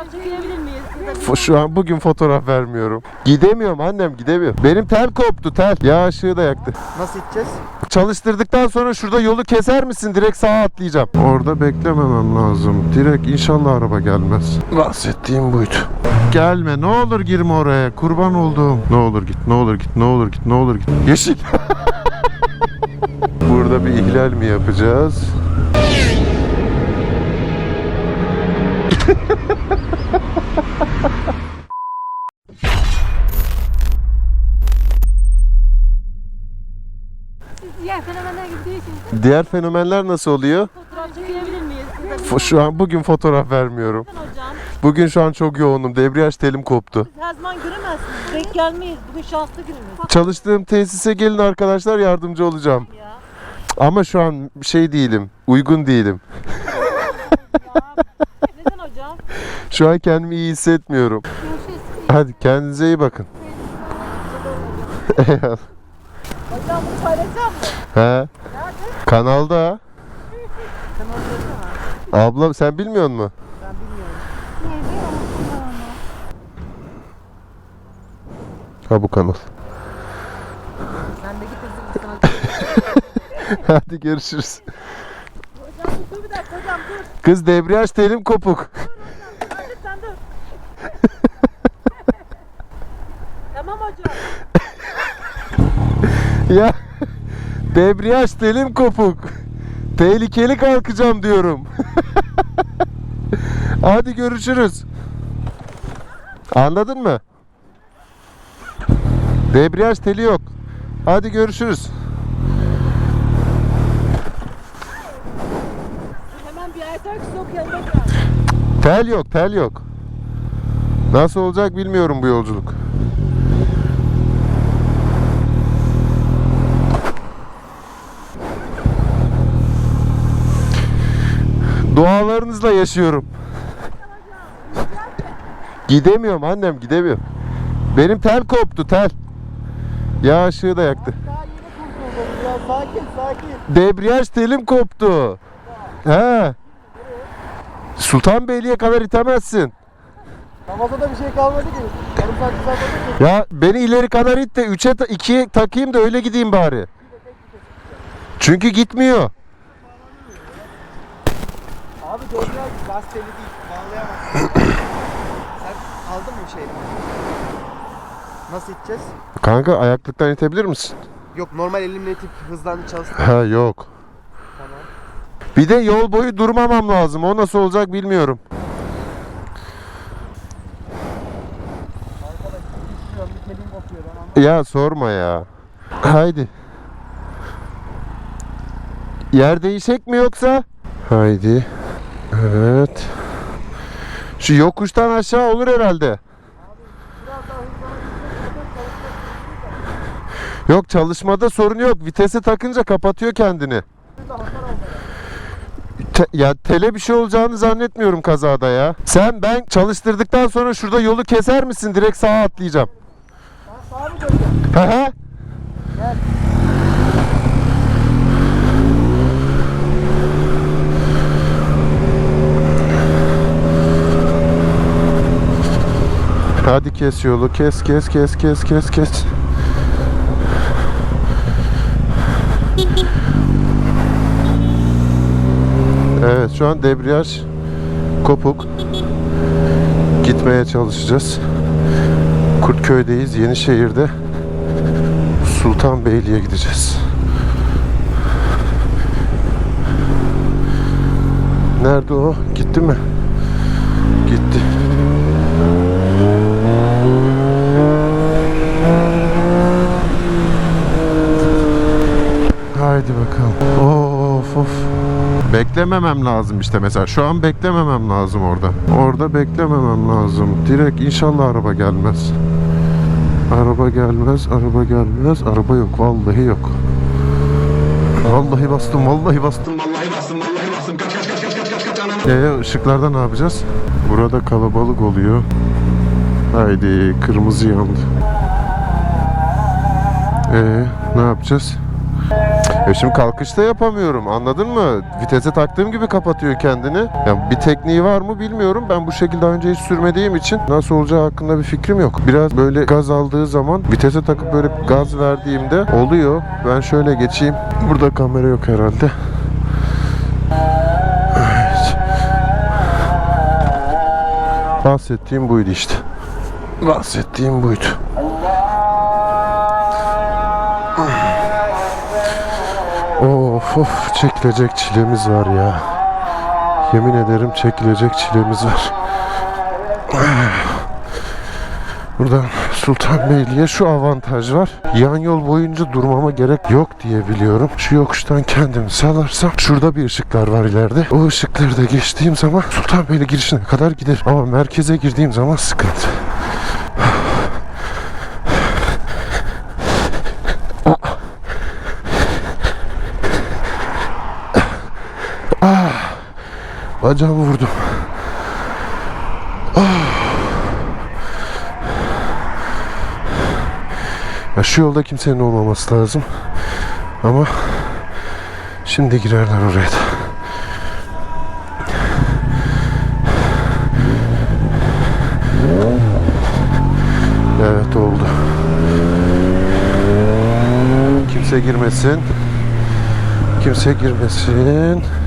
Fotoğraf çekilebilir miyiz? Fo- Şu an bugün fotoğraf vermiyorum. Gidemiyorum annem gidemiyorum. Benim tel koptu tel. Yağ ışığı da yaktı. Nasıl gideceğiz? Çalıştırdıktan sonra şurada yolu keser misin? Direkt sağa atlayacağım. Orada beklememem lazım. Direkt inşallah araba gelmez. Bahsettiğim buydu. Gelme ne olur girme oraya. Kurban olduğum. Ne olur git ne olur git ne olur git ne olur git. Yeşil. Burada bir ihlal mi yapacağız? Diğer fenomenler gibi değilsiniz. Diğer fenomenler nasıl oluyor? Fotoğraf çekilebilir miyiz? Fo- Şu an bugün fotoğraf vermiyorum. Hocam. Bugün şu an çok yoğunum. Debriyaj telim koptu. Her zaman göremezsiniz. Denk gelmeyiz. Bugün şanslı günümüz. Çalıştığım tesise gelin arkadaşlar yardımcı olacağım. Ya. Ama şu an şey değilim. Uygun değilim. Şu an kendimi iyi hissetmiyorum. Hadi kendinize iyi bakın. Eyvallah. Hocam bunu paylaşacağım mı? He? Kanalda. Abla sen bilmiyor musun? Ben bilmiyorum. Ha bu kanal. Sen de git Hadi görüşürüz. Hocam dur bir dakika hocam dur. Kız debriyaj telim kopuk. Lütfen dur. tamam hocam. Ya debriyaj telim kopuk. Tehlikeli kalkacağım diyorum. Hadi görüşürüz. Anladın mı? Debriyaj teli yok. Hadi görüşürüz. Hemen bir ki sok yanına. Tel yok, tel yok. Nasıl olacak bilmiyorum bu yolculuk. Dualarınızla yaşıyorum. Gidemiyorum annem gidemiyorum. Benim tel koptu tel. Yağ ışığı da yaktı. Ya. Sakin sakin. Debriyaj telim koptu. He. Sultanbeyli'ye kadar itemezsin. Ramazan'da bir şey kalmadı ki. Ki. Ya beni ileri kadar it de 3'e 2'ye takayım da öyle gideyim bari. Çünkü gitmiyor. Debriyaj gazeteli değil. Bağlayamazsın. Sen aldın mı şeyini? Nasıl gideceğiz? Kanka ayaklıktan itebilir misin? Yok normal elimle itip hızlandı çalıştı. Ha yok. Tamam. Bir de yol boyu durmamam lazım. O nasıl olacak bilmiyorum. Bilmiyorum bir telim kopuyor ben ama. Ya sorma ya. Haydi. Yer değişecek mi yoksa? Haydi. Evet. Şu yokuştan aşağı olur herhalde. Yok çalışmada sorun yok. Vitesi takınca kapatıyor kendini. Te- ya tele bir şey olacağını zannetmiyorum kazada ya. Sen ben çalıştırdıktan sonra şurada yolu keser misin? Direkt sağa atlayacağım. Sağa mı döneceğim? Hı hı. Gel. Hadi kes yolu. Kes kes kes kes kes kes. Evet şu an debriyaj kopuk. Gitmeye çalışacağız. Kurtköy'deyiz. Yenişehir'de Sultanbeyli'ye gideceğiz. Nerede o? Gitti mi? Gitti. Haydi bakalım. Of of. Beklememem lazım işte mesela. Şu an beklememem lazım orada. Orada beklememem lazım. Direkt inşallah araba gelmez. Araba gelmez, araba gelmez. Araba yok, vallahi yok. Vallahi bastım, vallahi bastım. Vallahi bastım, vallahi bastım. Kaç kaç kaç kaç kaç kaç kaç. Ee, ışıklarda ne yapacağız? Burada kalabalık oluyor. Haydi kırmızı yandı. Ee, ne yapacağız? E şimdi kalkışta yapamıyorum anladın mı? Vitese taktığım gibi kapatıyor kendini. Ya bir tekniği var mı bilmiyorum. Ben bu şekilde önce hiç sürmediğim için nasıl olacağı hakkında bir fikrim yok. Biraz böyle gaz aldığı zaman vitese takıp böyle gaz verdiğimde oluyor. Ben şöyle geçeyim. Burada kamera yok herhalde. Evet. Bahsettiğim buydu işte. Bahsettiğim buydu. Of of çekilecek çilemiz var ya. Yemin ederim çekilecek çilemiz var. Buradan Sultanbeyli'ye şu avantaj var. Yan yol boyunca durmama gerek yok diye biliyorum. Şu yokuştan kendimi salarsam şurada bir ışıklar var ileride. O ışıkları da geçtiğim zaman Sultanbeyli girişine kadar gider. Ama merkeze girdiğim zaman sıkıntı. Bacağımı vurdum. Ya şu yolda kimsenin olmaması lazım. Ama şimdi girerler oraya da. Evet oldu. Kimse girmesin. Kimse girmesin.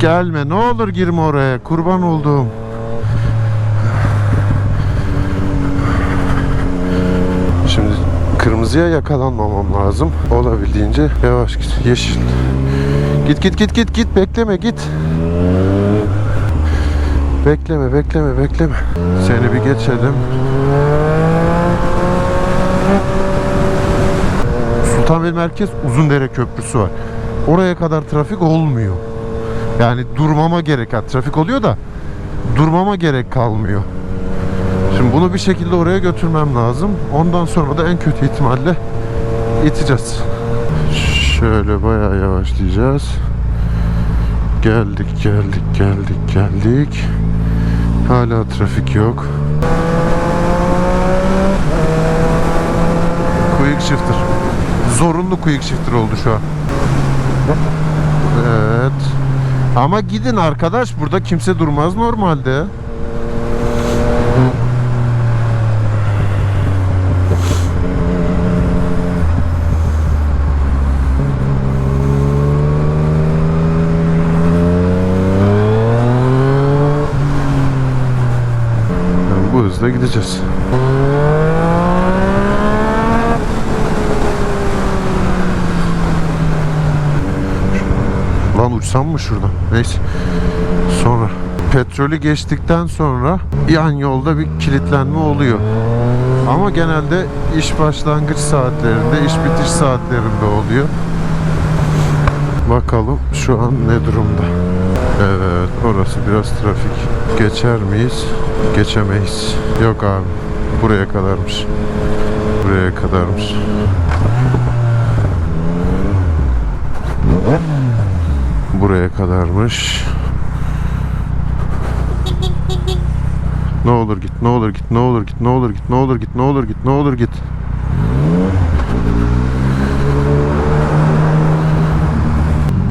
Gelme ne olur girme oraya kurban olduğum. Şimdi kırmızıya yakalanmamam lazım. Olabildiğince yavaş git. Yeşil. Git git git git git bekleme git. Bekleme bekleme bekleme. Seni bir geçelim. Sultanbeyli Merkez Uzundere Köprüsü var. Oraya kadar trafik olmuyor. Yani durmama gerek, ha, trafik oluyor da durmama gerek kalmıyor. Şimdi bunu bir şekilde oraya götürmem lazım. Ondan sonra da en kötü ihtimalle iteceğiz. Şöyle bayağı yavaşlayacağız. Geldik, geldik, geldik, geldik. Hala trafik yok. Quick shifter. Zorunlu quick shifter oldu şu an. Evet. Ama gidin arkadaş burada kimse durmaz normalde. Bu hızla gideceğiz. Lan uçsam mı şuradan? Neyse. Sonra. Petrolü geçtikten sonra yan yolda bir kilitlenme oluyor. Ama genelde iş başlangıç saatlerinde, iş bitiş saatlerinde oluyor. Bakalım şu an ne durumda. Evet, orası biraz trafik. Geçer miyiz? Geçemeyiz. Yok abi, buraya kadarmış. Buraya kadarmış. Buraya kadarmış. Ne olur git, ne olur git, ne olur git, ne olur git, ne olur git, ne olur git, ne olur git.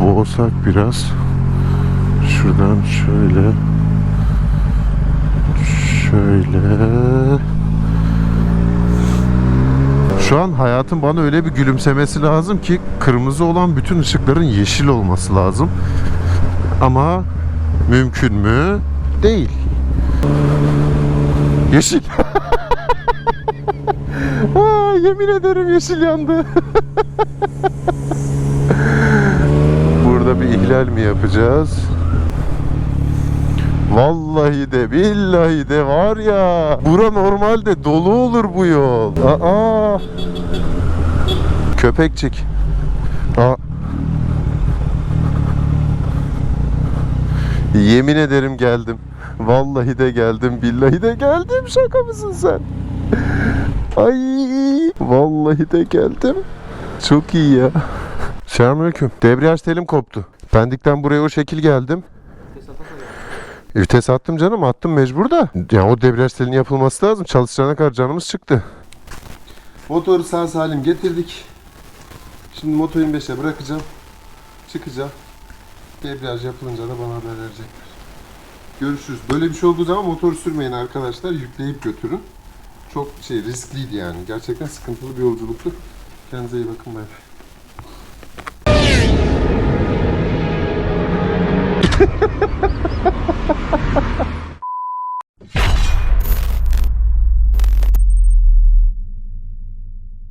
Boğsak biraz. Şuradan şöyle. Şöyle. Şu an hayatın bana öyle bir gülümsemesi lazım ki kırmızı olan bütün ışıkların yeşil olması lazım. Ama mümkün mü? Değil. Yeşil. Aa, yemin ederim yeşil yandı. Burada bir ihlal mi yapacağız? Vallahi de billahi de var ya. Bura normalde dolu olur bu yol. Aa. Köpekçik. Aa. Yemin ederim geldim. Vallahi de geldim, billahi de geldim. Şaka mısın sen? Ay, vallahi de geldim. Çok iyi ya. Selamünaleyküm. Debriyaj telim koptu. Pendik'ten buraya o şekil geldim. Vites attım canım attım mecbur da. Ya o debriyaj telinin yapılması lazım. Çalıştırana kadar canımız çıktı. Motoru sağ salim getirdik. Şimdi Moto 25'e bırakacağım. Çıkacağım. Debriyaj yapılınca da bana haber verecekler. Görüşürüz. Böyle bir şey olduğu zaman motoru sürmeyin arkadaşlar. Yükleyip götürün. Çok şey riskliydi yani. Gerçekten sıkıntılı bir yolculuktu. Kendinize iyi bakın. Bay bay. Ha ha ha ha ha ha!